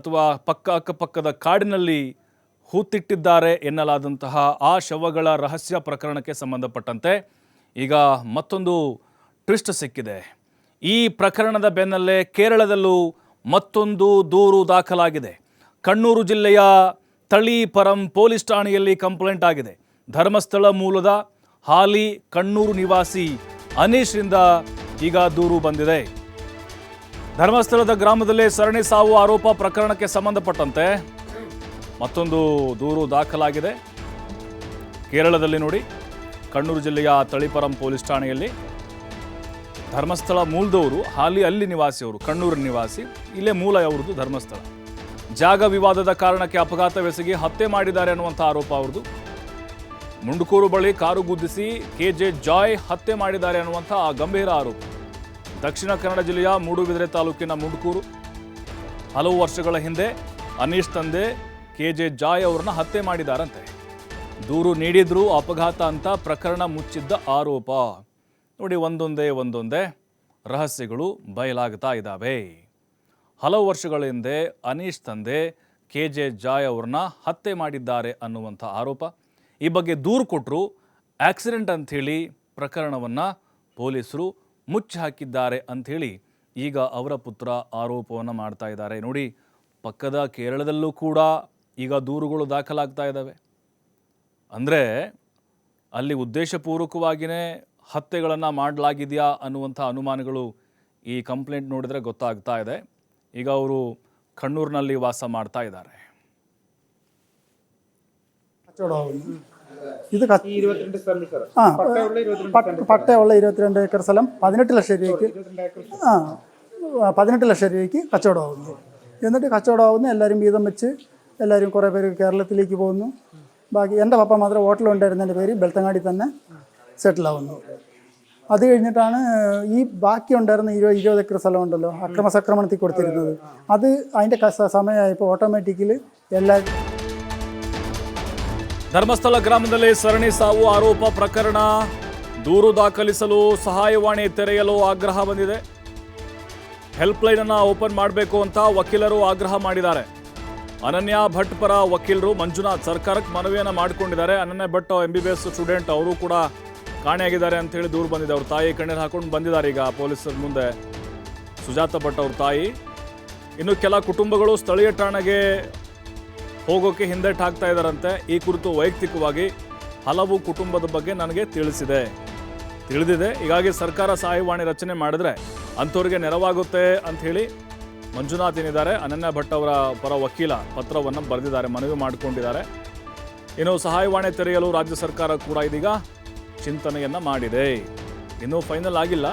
ಅಥವಾ ಪಕ್ಕ ಅಕ್ಕಪಕ್ಕದ ಕಾಡಿನಲ್ಲಿ ಹೂತಿಟ್ಟಿದ್ದಾರೆ ಎನ್ನಲಾದಂತಹ ಆ ಶವಗಳ ರಹಸ್ಯ ಪ್ರಕರಣಕ್ಕೆ ಸಂಬಂಧಪಟ್ಟಂತೆ ಈಗ ಮತ್ತೊಂದು ಟ್ವಿಸ್ಟ್ ಸಿಕ್ಕಿದೆ. ಈ ಪ್ರಕರಣದ ಬೆನ್ನಲ್ಲೇ ಕೇರಳದಲ್ಲೂ ಮತ್ತೊಂದು ದೂರು ದಾಖಲಾಗಿದೆ. ಕಣ್ಣೂರು ಜಿಲ್ಲೆಯ ತಳೀಪರಂ ಪೊಲೀಸ್ ಠಾಣೆಯಲ್ಲಿ ಕಂಪ್ಲೇಂಟ್ ಆಗಿದೆ. ಧರ್ಮಸ್ಥಳ ಮೂಲದ ಹಾಲಿ ಕಣ್ಣೂರು ನಿವಾಸಿ ಅನೀಶ್ರಿಂದ ಈಗ ದೂರು ಬಂದಿದೆ. ಧರ್ಮಸ್ಥಳದ ಗ್ರಾಮದಲ್ಲಿ ಸರಣಿ ಸಾವು ಆರೋಪ ಪ್ರಕರಣಕ್ಕೆ ಸಂಬಂಧಪಟ್ಟಂತೆ ಮತ್ತೊಂದು ದೂರು ದಾಖಲಾಗಿದೆ. ಕೇರಳದಲ್ಲಿ ನೋಡಿ, ಕಣ್ಣೂರು ಜಿಲ್ಲೆಯ ತಳಿಪರಂ ಪೊಲೀಸ್ ಠಾಣೆಯಲ್ಲಿ ಧರ್ಮಸ್ಥಳ ಮೂಲದವರು, ಹಾಲಿ ಅಲ್ಲಿ ನಿವಾಸಿಯವರು ಕಣ್ಣೂರು ನಿವಾಸಿ, ಇಲ್ಲೇ ಮೂಲ ಅವ್ರದ್ದು ಧರ್ಮಸ್ಥಳ. ಜಾಗ ವಿವಾದದ ಕಾರಣಕ್ಕೆ ಅಪಘಾತವೆಸಗಿ ಹತ್ಯೆ ಮಾಡಿದ್ದಾರೆ ಅನ್ನುವಂಥ ಆರೋಪ ಅವ್ರದ್ದು. ಮುಂಡುಕೂರು ಬಳಿ ಕಾರು ಗುದ್ದಿಸಿ ಕೆ ಜೆ ಜಾಯ್ ಹತ್ಯೆ ಮಾಡಿದ್ದಾರೆ ಅನ್ನುವಂಥ ಆ ಗಂಭೀರ ಆರೋಪ. ದಕ್ಷಿಣ ಕನ್ನಡ ಜಿಲ್ಲೆಯ ಮೂಡುಬಿದಿರೆ ತಾಲೂಕಿನ ಮುಂಡ್ಕೂರು. ಹಲವು ವರ್ಷಗಳ ಹಿಂದೆ ಅನೀಶ್ ತಂದೆ ಕೆ ಜೆ ಜಾಯ್ ಅವರನ್ನ ಹತ್ಯೆ ಮಾಡಿದಾರಂತೆ. ದೂರು ನೀಡಿದ್ರು ಅಪಘಾತ ಅಂತ ಪ್ರಕರಣ ಮುಚ್ಚಿದ್ದ ಆರೋಪ. ನೋಡಿ, ಒಂದೊಂದೇ ಒಂದೊಂದೇ ರಹಸ್ಯಗಳು ಬಯಲಾಗ್ತಾ ಇದ್ದಾವೆ ಹಲವು ವರ್ಷಗಳ ಹಿಂದೆ ಅನೀಶ್ ತಂದೆ ಕೆ ಜೆ ಜಾಯ್ ಅವ್ರನ್ನ ಹತ್ಯೆ ಮಾಡಿದ್ದಾರೆ ಅನ್ನುವಂಥ ಆರೋಪ. ಈ ಬಗ್ಗೆ ದೂರು ಕೊಟ್ಟರು ಆಕ್ಸಿಡೆಂಟ್ ಅಂಥೇಳಿ ಪ್ರಕರಣವನ್ನು ಪೊಲೀಸರು ಮುಚ್ಚಿ ಹಾಕಿದ್ದಾರೆ ಅಂಥೇಳಿ ಈಗ ಅವರ ಪುತ್ರ ಆರೋಪವನ್ನು ಮಾಡ್ತಾ ಇದ್ದಾರೆ. ನೋಡಿ, ಪಕ್ಕದ ಕೇರಳದಲ್ಲೂ ಕೂಡ ಈಗ ದೂರುಗಳು ದಾಖಲಾಗ್ತಾ ಇದ್ದಾವೆ. ಅಂದರೆ ಅಲ್ಲಿ ಉದ್ದೇಶಪೂರ್ವಕವಾಗಿಯೇ ಹತ್ಯೆಗಳನ್ನು ಮಾಡಲಾಗಿದೆಯಾ ಅನ್ನುವಂಥ ಅನುಮಾನಗಳು ಈ ಕಂಪ್ಲೇಂಟ್ ನೋಡಿದರೆ ಗೊತ್ತಾಗ್ತಾ ಇದೆ. ಈಗ ಅವರು ಕಣ್ಣೂರಿನಲ್ಲಿ ವಾಸ ಮಾಡ್ತಾ ಇದ್ದಾರೆ. ഇത് ആ പട്ടയുള്ള ഇരുപത്തിരണ്ട് ഏക്കർ സ്ഥലം പതിനെട്ട് ലക്ഷം രൂപയ്ക്ക് ആ പതിനെട്ട് ലക്ഷം രൂപയ്ക്ക് കച്ചവടമാകുന്നു എന്നിട്ട് കച്ചവടമാകുന്നു എല്ലാവരും വീതം വെച്ച് എല്ലാവരും കുറേ പേര് കേരളത്തിലേക്ക് പോകുന്നു. ബാക്കി എന്റെ പപ്പ മാത്രം ഹോട്ടലുണ്ടായിരുന്നതിന്റെ പേര് ബെൽത്തങ്ങാടി തന്നെ സെറ്റിലാവുന്നു അത് കഴിഞ്ഞിട്ടാണ് ഈ ബാക്കി ഉണ്ടായിരുന്ന ഇരുപത് ഇരുപത് ഏക്കർ സ്ഥലമുണ്ടല്ലോ ഉണ്ടല്ലോ അക്രമസക്രമണത്തിൽ കൊടുത്തിരുന്നത്. അത് അതിന്റെ സമയമായപ്പോൾ ഓട്ടോമാറ്റിക്കലി എല്ലാ ಧರ್ಮಸ್ಥಳ ಗ್ರಾಮದಲ್ಲಿ ಸರಣಿ ಸಾವು ಆರೋಪ ಪ್ರಕರಣ. ದೂರು ದಾಖಲಿಸಲು ಸಹಾಯವಾಣಿ ತೆರೆಯಲು ಆಗ್ರಹ ಬಂದಿದೆ. ಹೆಲ್ಪ್ಲೈನ್ ಅನ್ನು ಓಪನ್ ಮಾಡಬೇಕು ಅಂತ ವಕೀಲರು ಆಗ್ರಹ ಮಾಡಿದ್ದಾರೆ. ಅನನ್ಯ ಭಟ್ ಪರ ವಕೀಲರು ಮಂಜುನಾಥ್ ಸರ್ಕಾರಕ್ಕೆ ಮನವಿಯನ್ನು ಮಾಡಿಕೊಂಡಿದ್ದಾರೆ. Ananya Bhat M B B S student, ಅವರು ಕೂಡ ಕಾಣೆಯಾಗಿದ್ದಾರೆ ಅಂತ ಹೇಳಿ ದೂರು ಬಂದಿದೆ. ಅವ್ರ ತಾಯಿ ಕಣ್ಣೀರು ಹಾಕೊಂಡು ಬಂದಿದ್ದಾರೆ ಈಗ ಪೊಲೀಸರ ಮುಂದೆ. ಸುಜಾತ ಭಟ್ ಅವ್ರ ತಾಯಿ. ಇನ್ನು ಕೆಲ ಕುಟುಂಬಗಳು ಸ್ಥಳೀಯ ಠಾಣೆಗೆ ಹೋಗೋಕೆ ಹಿಂದೆಟ್ ಹಾಕ್ತಾ ಇದ್ದಾರಂತೆ ಈ ಕುರಿತು ವೈಯಕ್ತಿಕವಾಗಿ ಹಲವು ಕುಟುಂಬದ ಬಗ್ಗೆ ನನಗೆ ತಿಳಿಸಿದೆ. ತಿಳಿದಿದೆ. ಹೀಗಾಗಿ ಸರ್ಕಾರ ಸಹಾಯವಾಣಿ ರಚನೆ ಮಾಡಿದ್ರೆ ಅಂಥವ್ರಿಗೆ ನೆರವಾಗುತ್ತೆ ಅಂತ ಹೇಳಿ ಮಂಜುನಾಥ್ ಏನಿದ್ದಾರೆ, ಅನನ್ಯ ಭಟ್ ಅವರ ಪರ ವಕೀಲ ಪತ್ರವನ್ನು ಬರೆದಿದ್ದಾರೆ, ಮನವಿ ಮಾಡಿಕೊಂಡಿದ್ದಾರೆ. ಇನ್ನು ಸಹಾಯವಾಣಿ ತೆರೆಯಲು ರಾಜ್ಯ ಸರ್ಕಾರ ಕೂಡ ಇದೀಗ ಚಿಂತನೆಯನ್ನು ಮಾಡಿದೆ. ಇನ್ನೂ ಫೈನಲ್ ಆಗಿಲ್ಲ.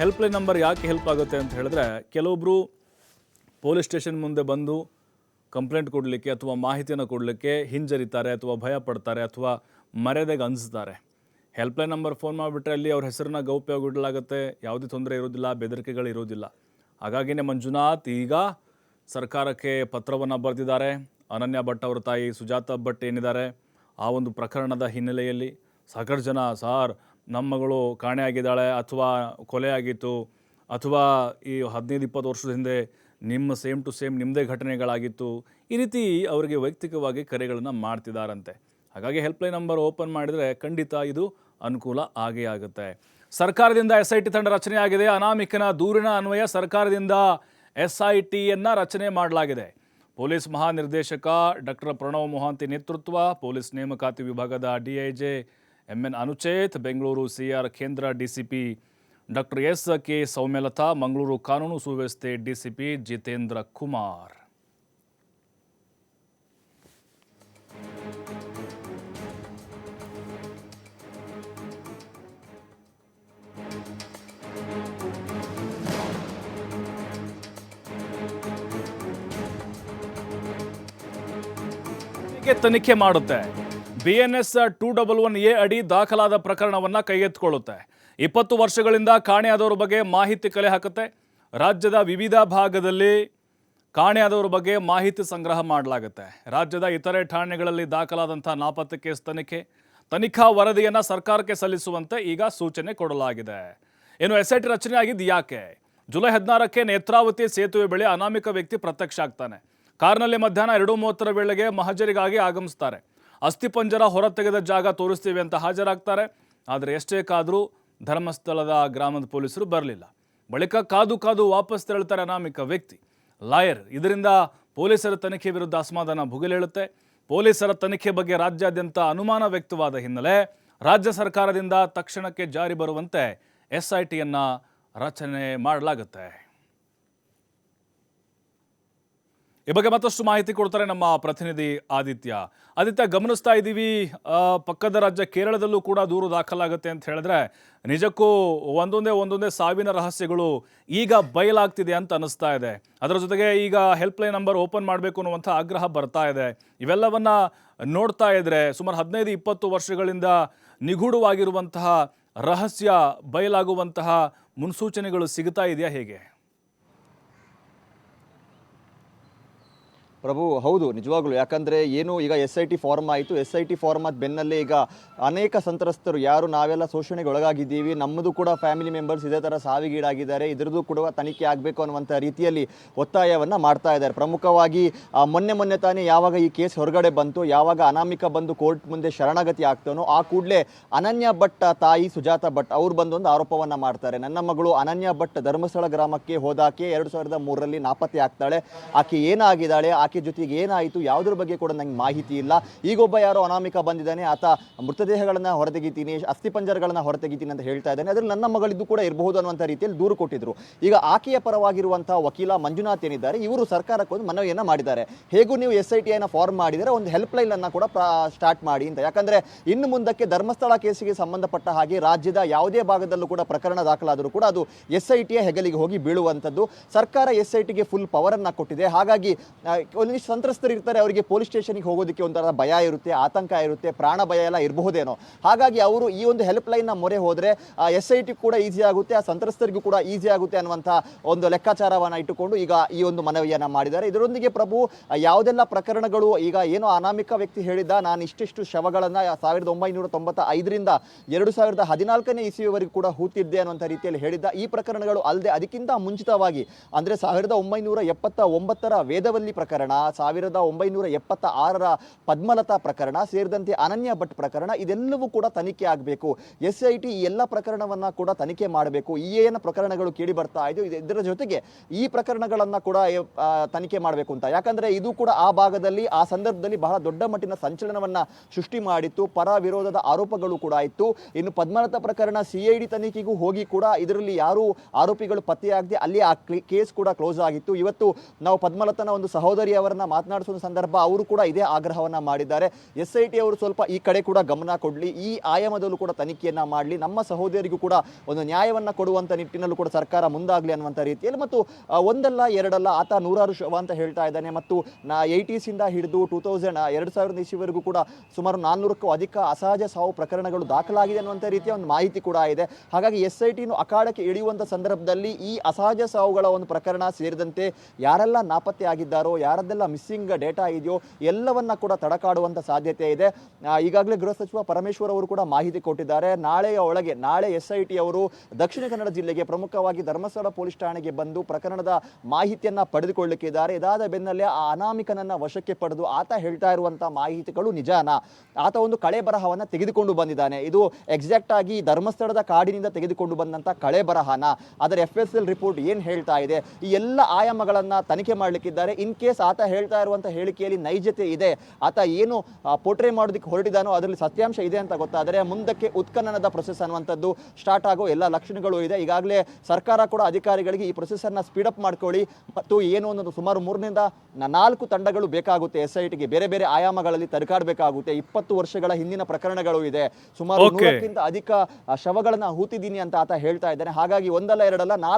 ಹೆಲ್ಪ್ಲೈನ್ ನಂಬರ್ ಯಾಕೆ ಹೆಲ್ಪ್ ಆಗುತ್ತೆ ಅಂತ ಹೇಳಿದ್ರೆ ಕೆಲವೊಬ್ಬರು ಪೊಲೀಸ್ ಸ್ಟೇಷನ್ ಮುಂದೆ ಬಂದು ಕಂಪ್ಲೇಂಟ್ ಕೊಡಲಿಕ್ಕೆ ಅಥವಾ ಮಾಹಿತಿಯನ್ನು ಕೊಡಲಿಕ್ಕೆ ಹಿಂಜರಿತಾರೆ ಅಥವಾ ಭಯ ಪಡ್ತಾರೆ ಅಥವಾ ಮರ್ಯಾದೆಗೆ ಅನಿಸ್ತಾರೆ ಹೆಲ್ಪ್ಲೈನ್ ನಂಬರ್ ಫೋನ್ ಮಾಡಿಬಿಟ್ರೆ ಅಲ್ಲಿ ಅವ್ರ ಹೆಸರನ್ನ ಗೌಪ್ಯವಾಗಿಡಲಾಗುತ್ತೆ ಯಾವುದೇ ತೊಂದರೆ ಇರೋದಿಲ್ಲ, ಬೆದರಿಕೆಗಳು ಇರೋದಿಲ್ಲ. ಹಾಗಾಗಿನೇ ಮಂಜುನಾಥ್ ಈಗ ಸರ್ಕಾರಕ್ಕೆ ಪತ್ರವನ್ನು ಬರೆದಿದ್ದಾರೆ. ಅನನ್ಯ ಭಟ್ ಅವರ ತಾಯಿ ಸುಜಾತ ಭಟ್ ಏನಿದ್ದಾರೆ, ಆ ಒಂದು ಪ್ರಕರಣದ ಹಿನ್ನೆಲೆಯಲ್ಲಿ ಸಾಕಷ್ಟು ಜನ ಸಾರ್ ನಮ್ಮ ಮಗಳು ಕಾಣೆಯಾಗಿದ್ದಾಳೆ ಅಥವಾ ಕೊಲೆ ಆಗಿತ್ತು ಅಥವಾ ಈ ಹದಿನೈದು, ಇಪ್ಪತ್ತು ವರ್ಷದ ಹಿಂದೆ ನಿಮ್ಮ ಸೇಮ್ ಟು ಸೇಮ್ ನಿಮ್ಮದೇ ಘಟನೆಗಳಾಗಿತ್ತು, ಈ ರೀತಿ ಅವರಿಗೆ ವೈಯಕ್ತಿಕವಾಗಿ ಕರೆಗಳನ್ನು ಮಾಡ್ತಿದ್ದಾರಂತೆ ಹಾಗಾಗಿ ಹೆಲ್ಪ್ಲೈನ್ ನಂಬರ್ ಓಪನ್ ಮಾಡಿದರೆ ಖಂಡಿತ ಇದು ಅನುಕೂಲ ಆಗೇ ಆಗುತ್ತೆ. ಸರ್ಕಾರದಿಂದ ಎಸ್ ಐ ಟಿ ತಂಡ ರಚನೆಯಾಗಿದೆ ಅನಾಮಿಕನ ದೂರಿನ ಅನ್ವಯ ಸರ್ಕಾರದಿಂದ ಎಸ್ ಐ ಟಿಯನ್ನು ರಚನೆ ಮಾಡಲಾಗಿದೆ. ಪೊಲೀಸ್ ಮಹಾನಿರ್ದೇಶಕ ಡಾಕ್ಟರ್ ಪ್ರಣವ್ ಮೊಹಾಂತಿ ನೇತೃತ್ವ, ಪೊಲೀಸ್ ನೇಮಕಾತಿ ವಿಭಾಗದ DIG M N Anucheth, Bengaluru CR ಕೇಂದ್ರ DCP doctor S K Soumyalatha, Mangaluru ಕಾನೂನು ಸುವ್ಯವಸ್ಥೆ ಡಿಸಿಪಿ ಜಿತೇಂದ್ರ ಕುಮಾರ್. ತನಿಖೆ ಮಾಡುತ್ತೆ. BNS two double one A ಅಡಿ ದಾಖಲಾದ ಪ್ರಕರಣವನ್ನು ಕೈಗೆತ್ತಿಕೊಳ್ಳುತ್ತೆ. ಇಪ್ಪತ್ತು ವರ್ಷಗಳಿಂದ ಕಾಣೆಯಾದವರ ಬಗ್ಗೆ ಮಾಹಿತಿ ಕಲೆ ಹಾಕುತ್ತೆ. ರಾಜ್ಯದ ವಿವಿಧ ಭಾಗದಲ್ಲಿ ಕಾಣೆಯಾದವರ ಬಗ್ಗೆ ಮಾಹಿತಿ ಸಂಗ್ರಹ ಮಾಡಲಾಗುತ್ತೆ. ರಾಜ್ಯದ ಇತರೆ ಠಾಣೆಗಳಲ್ಲಿ ದಾಖಲಾದಂಥ ನಾಪತ್ತೆ ಕೇಸ್ ತನಿಖೆ, ತನಿಖಾ ವರದಿಯನ್ನು ಸರ್ಕಾರಕ್ಕೆ ಸಲ್ಲಿಸುವಂತೆ ಈಗ ಸೂಚನೆ ಕೊಡಲಾಗಿದೆ. ಏನು ಎಸ್ ಐ ಟಿ ರಚನೆ ಆಗಿದ್ದು ಯಾಕೆ? ಜುಲೈ ಹದಿನಾರಕ್ಕೆ ನೇತ್ರಾವತಿ ಸೇತುವೆ ಬಳಿ ಅನಾಮಿಕ ವ್ಯಕ್ತಿ ಪ್ರತ್ಯಕ್ಷ ಆಗ್ತಾನೆ. ಕಾರ್ನಲ್ಲಿ ಮಧ್ಯಾಹ್ನ ಎರಡು ಮೂವತ್ತರ ವೇಳೆಗೆ ಮಹಜರಿಗಾಗಿ ಆಗಮಿಸ್ತಾರೆ. ಅಸ್ಥಿಪಂಜರ ಹೊರತೆಗೆದ ಜಾಗ ತೋರಿಸ್ತೀವಿ ಅಂತ ಹಾಜರಾಗ್ತಾರೆ. ಆದರೆ ಎಷ್ಟೇ ಕಾದರೂ ಧರ್ಮಸ್ಥಳದ ಗ್ರಾಮದ ಪೊಲೀಸರು ಬರಲಿಲ್ಲ. ಬಳಿಕ ಕಾದು ಕಾದು ವಾಪಸ್ ತೆರಳುತ್ತಾರೆ ಅನಾಮಿಕ ವ್ಯಕ್ತಿ. ಲಾಯರ್, ಇದರಿಂದ ಪೊಲೀಸರ ತನಿಖೆ ವಿರುದ್ಧ ಅಸಮಾಧಾನ ಭುಗಿಲೇಳುತ್ತೆ ಪೊಲೀಸರ ತನಿಖೆ ಬಗ್ಗೆ ರಾಜ್ಯಾದ್ಯಂತ ಅನುಮಾನ ವ್ಯಕ್ತವಾದ ಹಿನ್ನೆಲೆ ರಾಜ್ಯ ಸರ್ಕಾರದಿಂದ ತಕ್ಷಣಕ್ಕೆ ಜಾರಿ ಬರುವಂತೆ ಎಸ್ಐಟಿಯನ್ನ ರಚನೆ ಮಾಡಲಾಗುತ್ತೆ. ಈ ಬಗ್ಗೆ ಮತ್ತಷ್ಟು ಮಾಹಿತಿ ಕೊಡ್ತಾರೆ ನಮ್ಮ ಪ್ರತಿನಿಧಿ ಆದಿತ್ಯ. ಆದಿತ್ಯ, ಗಮನಿಸ್ತಾ ಇದ್ದೀವಿ. ಪಕ್ಕದ ರಾಜ್ಯ ಕೇರಳದಲ್ಲೂ ಕೂಡ ದೂರು ದಾಖಲಾಗುತ್ತೆ ಅಂತ ಹೇಳಿದ್ರೆ ನಿಜಕ್ಕೂ ಒಂದೊಂದೇ ಒಂದೊಂದೇ ಸಾವಿನ ರಹಸ್ಯಗಳು ಈಗ ಬಯಲಾಗ್ತಿದೆ ಅಂತ ಅನಿಸ್ತಾ ಇದೆ. ಅದರ ಜೊತೆಗೆ ಈಗ ಹೆಲ್ಪ್ಲೈನ್ ನಂಬರ್ ಓಪನ್ ಮಾಡಬೇಕು ಅನ್ನುವಂಥ ಆಗ್ರಹ ಬರ್ತಾ ಇದೆ. ಇವೆಲ್ಲವನ್ನ ನೋಡ್ತಾ ಇದ್ರೆ ಸುಮಾರು ಹದಿನೈದು ಇಪ್ಪತ್ತು ವರ್ಷಗಳಿಂದ ನಿಗೂಢವಾಗಿರುವಂತಹ ರಹಸ್ಯ ಬಯಲಾಗುವಂತಹ ಮುನ್ಸೂಚನೆಗಳು ಸಿಗ್ತಾ ಇದೆಯಾ ಹೇಗೆ? ಪ್ರಭು, ಹೌದು, ನಿಜವಾಗ್ಲೂ. ಯಾಕಂದ್ರೆ ಏನು ಈಗ ಎಸ್ ಐ ಟಿ ಫಾರ್ಮ್ ಆಯಿತು. ಎಸ್ ಐ ಟಿ ಫಾರ್ಮ್ ಆದ ಬೆನ್ನಲ್ಲೇ ಈಗ ಅನೇಕ ಸಂತ್ರಸ್ತರು, ಯಾರು ನಾವೆಲ್ಲ ಶೋಷಣೆಗೆ ಒಳಗಾಗಿದ್ದೀವಿ ನಮ್ಮದು ಕೂಡ ಫ್ಯಾಮಿಲಿ ಮೆಂಬರ್ಸ್ ಇದೇ ಥರ ಸಾವಿಗೀಡಾಗಿದ್ದಾರೆ ಇದರದು ಕೂಡ ತನಿಖೆ ಆಗಬೇಕು ಅನ್ನುವಂಥ ರೀತಿಯಲ್ಲಿ ಒತ್ತಾಯವನ್ನು ಮಾಡ್ತಾ ಇದ್ದಾರೆ. ಪ್ರಮುಖವಾಗಿ ಮೊನ್ನೆ ಮೊನ್ನೆ ತಾನೇ ಯಾವಾಗ ಈ ಕೇಸ್ ಹೊರಗಡೆ ಬಂತು, ಯಾವಾಗ ಅನಾಮಿಕ ಬಂದು ಕೋರ್ಟ್ ಮುಂದೆ ಶರಣಾಗತಿ ಆಗ್ತಾನೋ, ಆ ಕೂಡಲೇ ಅನನ್ಯ ಭಟ್ ತಾಯಿ ಸುಜಾತ ಭಟ್ ಅವ್ರು ಬಂದು ಒಂದು ಆರೋಪವನ್ನ ಮಾಡ್ತಾರೆ. ನನ್ನ ಮಗಳು ಅನನ್ಯ ಭಟ್ ಧರ್ಮಸ್ಥಳ ಗ್ರಾಮಕ್ಕೆ ಹೋದಾಕೆ ಎರಡು ಸಾವಿರದ ಮೂರರಲ್ಲಿ ನಾಪತ್ತೆ ಆಗ್ತಾಳೆ. ಆಕೆ ಏನಾಗಿದ್ದಾಳೆ? ಆಕೆ ಜೊತೆಗೆ ಏನಾಯಿತು ಯಾವುದ್ರ ಬಗ್ಗೆ ಕೂಡ ನಂಗೆ ಮಾಹಿತಿ ಇಲ್ಲ. ಈಗೊಬ್ಬ ಯಾರೋ ಅನಾಮಿಕ ಬಂದಿದ್ದಾನೆ, ಆತ ಮೃತದೇಹಗಳನ್ನು ಹೊರತೆಗಿತೀನಿ ಅಸ್ಥಿಪಂಜರಗಳನ್ನು ಹೊರತೆಗಿತೀನಿ ಅಂತ ಹೇಳ್ತಾ ಇದ್ದಾನೆ. ಅದ್ರಲ್ಲಿ ನನ್ನ ಮಗಳಿದ್ದು ಕೂಡ ಇರಬಹುದು ಅನ್ನುವಂಥ ರೀತಿಯಲ್ಲಿ ದೂರು ಕೊಟ್ಟಿದ್ರು. ಈಗ ಆಕೆಯ ಪರವಾಗಿರುವಂಥ ವಕೀಲ ಮಂಜುನಾಥ್ ಏನಿದ್ದಾರೆ, ಇವರು ಸರ್ಕಾರಕ್ಕೆ ಒಂದು ಮನವಿಯನ್ನ ಮಾಡಿದ್ದಾರೆ. ಹೇಗೂ ನೀವು ಎಸ್ ಐ ಟಿ ಐನ ಫಾರ್ಮ್ ಮಾಡಿದರೆ ಒಂದು ಹೆಲ್ಪ್ ಲೈನ್ ಅನ್ನ ಕೂಡ ಸ್ಟಾರ್ಟ್ ಮಾಡಿ ಅಂತ. ಯಾಕಂದ್ರೆ ಇನ್ನು ಮುಂದಕ್ಕೆ ಧರ್ಮಸ್ಥಳ ಕೇಸಿಗೆ ಸಂಬಂಧಪಟ್ಟ ಹಾಗೆ ರಾಜ್ಯದ ಯಾವುದೇ ಭಾಗದಲ್ಲೂ ಕೂಡ ಪ್ರಕರಣ ದಾಖಲಾದರೂ ಕೂಡ ಅದು ಎಸ್ ಐ ಟಿಯ ಹೆಗಲಿಗೆ ಹೋಗಿ ಬೀಳುವಂಥದ್ದು. ಸರ್ಕಾರ ಎಸ್ ಐ ಟಿಗೆ ಫುಲ್ ಪವರ್ ಅನ್ನ ಕೊಟ್ಟಿದೆ. ಹಾಗಾಗಿ ಒಂದಿಷ್ಟು ಸಂತ್ರಸ್ತರು ಇರ್ತಾರೆ, ಅವರಿಗೆ ಪೊಲೀಸ್ ಸ್ಟೇಷನ್ಗೆ ಹೋಗೋದಕ್ಕೆ ಒಂಥರ ಭಯ ಇರುತ್ತೆ, ಆತಂಕ ಇರುತ್ತೆ, ಪ್ರಾಣ ಭಯ ಎಲ್ಲ ಇರಬಹುದೇನೋ. ಹಾಗಾಗಿ ಅವರು ಈ ಒಂದು ಹೆಲ್ಪ್ ಲೈನ್ನ ಮೊರೆ ಹೋದ್ರೆ ಎಸ್ ಐ ಟಿ ಕೂಡ ಈಸಿ ಆಗುತ್ತೆ, ಆ ಸಂತ್ರಸ್ತರಿಗೂ ಕೂಡ ಈಸಿ ಆಗುತ್ತೆ ಅನ್ನುವಂಥ ಒಂದು ಲೆಕ್ಕಾಚಾರವನ್ನು ಇಟ್ಟುಕೊಂಡು ಈಗ ಈ ಒಂದು ಮನವಿಯನ್ನು ಮಾಡಿದ್ದಾರೆ. ಇದರೊಂದಿಗೆ ಪ್ರಭು, ಯಾವುದೆಲ್ಲ ಪ್ರಕರಣಗಳು, ಈಗ ಏನೋ ಅನಾಮಿಕ ವ್ಯಕ್ತಿ ಹೇಳಿದ್ದ, ನಾನು ಇಷ್ಟಿಷ್ಟು ಶವಗಳನ್ನು ಸಾವಿರದ ಒಂಬೈನೂರ ತೊಂಬತ್ತ ಐದರಿಂದ ಎರಡು ಸಾವಿರದ ಹದಿನಾಲ್ಕನೇ ಇಸುವವರೆಗೂ ಕೂಡ ಹೂತಿದ್ದೆ ಅನ್ನುವಂಥ ರೀತಿಯಲ್ಲಿ ಹೇಳಿದ್ದ, ಈ ಪ್ರಕರಣಗಳು ಅಲ್ಲದೆ ಅದಕ್ಕಿಂತ ಮುಂಚಿತವಾಗಿ, ಅಂದ್ರೆ ಸಾವಿರದ ಒಂಬೈನೂರ ಎಪ್ಪತ್ತ ಒಂಬತ್ತರ ವೇದವಲ್ಲಿ ಪ್ರಕರಣ ಸಾವಿರದ ಒಂಬೈನೂರ ಎಪ್ಪತ್ತ ಆರರ ಪದ್ಮಲತಾ ಪ್ರಕರಣ ಸೇರಿದಂತೆ ಅನನ್ಯ ಭಟ್ ಪ್ರಕರಣ, ಇದೆಲ್ಲವೂ ಕೂಡ ತನಿಖೆ ಆಗಬೇಕು. ಎಸ್ ಐ ಟಿ ಎಲ್ಲ ಪ್ರಕರಣವನ್ನು ಕೂಡ ತನಿಖೆ ಮಾಡಬೇಕು. ಈ ಏನು ಪ್ರಕರಣಗಳು ಕೇಳಿ ಬರ್ತಾ ಇದೆ. ಇದು- ಇದರ ಜೊತೆಗೆ ಈ ಪ್ರಕರಣಗಳನ್ನು ಕೂಡ ತನಿಖೆ ಮಾಡಬೇಕು ಅಂತ. ಯಾಕಂದರೆ ಇದು ಕೂಡ ಆ ಭಾಗದಲ್ಲಿ, ಆ ಸಂದರ್ಭದಲ್ಲಿ ಬಹಳ ದೊಡ್ಡ ಮಟ್ಟಿನ ಸಂಚಲನವನ್ನು ಸೃಷ್ಟಿ ಮಾಡಿತ್ತು. ಪರ ವಿರೋಧದ ಆರೋಪಗಳು ಕೂಡ ಇತ್ತು ಇನ್ನು ಪದ್ಮಲತಾ ಪ್ರಕರಣ ಸಿ ಐ ಡಿ ತನಿಖೆಗೂ ಹೋಗಿ ಕೂಡ ಇದರಲ್ಲಿ ಯಾರು ಆರೋಪಿಗಳು ಪತ್ತೆಯಾಗದೆ ಅಲ್ಲಿ ಆ ಕೇಸ್ ಕೂಡ ಕ್ಲೋಸ್ ಆಗಿತ್ತು. ಇವತ್ತು ನಾವು ಪದ್ಮಲತನ ಒಂದು ಸಹೋದರಿ ಅವರನ್ನ ಮಾತನಾಡಿಸುವ ಸಂದರ್ಭ ಅವರು ಕೂಡ ಇದೇ ಆಗ್ರಹವನ್ನ ಮಾಡಿದ್ದಾರೆ. ಎಸ್ ಐ ಟಿ ಅವರು ಸ್ವಲ್ಪ ಈ ಕಡೆ ಕೂಡ ಗಮನ ಕೊಡಲಿ, ಈ ಆಯಾಮದಲ್ಲೂ ಕೂಡ ತನಿಖೆಯನ್ನ ಮಾಡಲಿ, ನಮ್ಮ ಸಹೋದರಿಗೂ ಕೂಡ ಒಂದು ನ್ಯಾಯವನ್ನ ಕೊಡುವಂತ ನಿಟ್ಟಿನಲ್ಲೂ ಕೂಡ ಸರ್ಕಾರ ಮುಂದಾಗಲಿ ಅನ್ನುವಂಥ ರೀತಿಯಲ್ಲಿ ಮತ್ತು ಒಂದಲ್ಲ, ಎರಡಲ್ಲ, ಆತ ನೂರಾರು ಶವ ಅಂತ ಹೇಳ್ತಾ ಇದ್ದಾನೆ ಮತ್ತು ನಾ ಏಯ್ಟೀಸಿಂದ ಹಿಡಿದು ಟೂ ತೌಸಂಡ್ ಎರಡು ಸಾವಿರದ ಕೂಡ ಸುಮಾರು ನಾನ್ನೂರಕ್ಕೂ ಅಧಿಕ ಅಸಹಜ ಸಾವು ಪ್ರಕರಣಗಳು ದಾಖಲಾಗಿದೆ ಅನ್ನುವಂಥ ರೀತಿಯ ಒಂದು ಮಾಹಿತಿ ಕೂಡ ಇದೆ. ಹಾಗಾಗಿ ಎಸ್ ಐ ಟಿನು ಅಖಾಡಕ್ಕೆ ಇಳಿಯುವಂಥ ಸಂದರ್ಭದಲ್ಲಿ ಈ ಅಸಹಜ ಸಾವುಗಳ ಒಂದು ಪ್ರಕರಣ ಸೇರಿದಂತೆ ಯಾರೆಲ್ಲ ನಾಪತ್ತೆ ಆಗಿದ್ದಾರೋ ಯಾರದ್ದೆಲ್ಲ ಮಿಸ್ಸಿಂಗ್ ಡೇಟಾ ಇದೆಯೋ ಎಲ್ಲವನ್ನ ಕೂಡ ತಡಕಾಡುವಂಥ ಸಾಧ್ಯತೆ ಇದೆ. ಈಗಾಗಲೇ ಗೃಹ ಸಚಿವ ಪರಮೇಶ್ವರ್ ಅವರು ಕೂಡ ಮಾಹಿತಿ ಕೊಟ್ಟಿದ್ದಾರೆ. ನಾಳೆಯ ಒಳಗೆ, ನಾಳೆ ಎಸ್ ಐ ಟಿ ಅವರು ದಕ್ಷಿಣ ಕನ್ನಡ ಜಿಲ್ಲೆಗೆ ಪ್ರಮುಖವಾಗಿ ಧರ್ಮಸ್ಥಳ ಪೊಲೀಸ್ ಠಾಣೆಗೆ ಬಂದು ಪ್ರಕರಣದ ಮಾಹಿತಿಯನ್ನ ಪಡೆದುಕೊಳ್ಳಿಕ್ಕಿದ್ದಾರೆ. ಇದಾದ ಬೆನ್ನಲ್ಲೇ ಆ ಅನಾಮಿಕನನ್ನ ವಶಕ್ಕೆ ಪಡೆದು ಆತ ಹೇಳ್ತಾ ಇರುವಂತ ಮಾಹಿತಿಗಳು ನಿಜಾನ? ಆತ ಒಂದು ಕಳೆ ಬರಹವನ್ನು ತೆಗೆದುಕೊಂಡು ಬಂದಿದ್ದಾನೆ. ಇದು ಎಕ್ಸಾಕ್ಟ್ ಆಗಿ ಧರ್ಮಸ್ಥಳದ ಕಾಡಿನಿಂದ ತೆಗೆದುಕೊಂಡು ಬಂದಂತ ಕಳೆ ಬರಹನ? ಅದರ ಎಫ್ ಎಸ್ ಎಲ್ ರಿಪೋರ್ಟ್ ಏನ್ ಹೇಳ್ತಾ ಇದೆ? ಈ ಎಲ್ಲ ಆಯಾಮಗಳನ್ನ ತನಿಖೆ ಮಾಡಲಿಕ್ಕಿದ್ದಾರೆ. ಇನ್ ಕೇಸ್ ಆತ ಹೇಳ್ತಾ ಇರುವಂತ ಹೇಳಿಕೆಯಲ್ಲಿ ನೈಜತೆ ಇದೆ. ಆತ ಏನು ಪೋಟ್ರೆ ಮಾಡೋದಕ್ಕೆ ಹೊರಟಿದಾನೋ ಅದರಲ್ಲಿ ಸತ್ಯಾಂಶ ಇದೆ ಅಂತ ಗೊತ್ತಾದರೆ ಮುಂದಕ್ಕೆ ಉತ್ಖನನದ ಪ್ರೊಸೆಸ್ ಅನ್ನುವಂಥದ್ದು ಸ್ಟಾರ್ಟ್ ಆಗೋ ಎಲ್ಲ ಲಕ್ಷಣಗಳು ಇದೆ. ಈಗಾಗಲೇ ಸರ್ಕಾರ ಕೂಡ ಅಧಿಕಾರಿಗಳಿಗೆ ಈ ಪ್ರೊಸೆಸ್ ಅನ್ನ ಸ್ಪೀಡ್ ಅಪ್ ಮಾಡ್ಕೊಳ್ಳಿ. ಮತ್ತು ಏನು ಅನ್ನೋದು ಸುಮಾರು ಮೂರರಿಂದ ನಾಲ್ಕು ತಂಡಗಳು ಬೇಕಾಗುತ್ತೆ ಎಸ್ ಐ ಟಿಗೆ ಬೇರೆ ಬೇರೆ ಆಯಾಮಗಳಲ್ಲಿ ತರಕಾಡಬೇಕಾಗುತ್ತೆ. ಇಪ್ಪತ್ತು ವರ್ಷಗಳ ಹಿಂದಿನ ಪ್ರಕರಣಗಳು ಇದೆ. ಸುಮಾರು. ನೂರಕ್ಕಿಂತ ಅಧಿಕ ಶವಗಳನ್ನು ಶವಗಳನ್ನ ಹೂತಿದ್ದೀನಿ ಅಂತ ಆತ ಹೇಳ್ತಾ ಇದ್ದಾನೆ. ಹಾಗಾಗಿ ಒಂದಲ್ಲ ಎರಡಲ್ಲ ನಾಲ್ಕು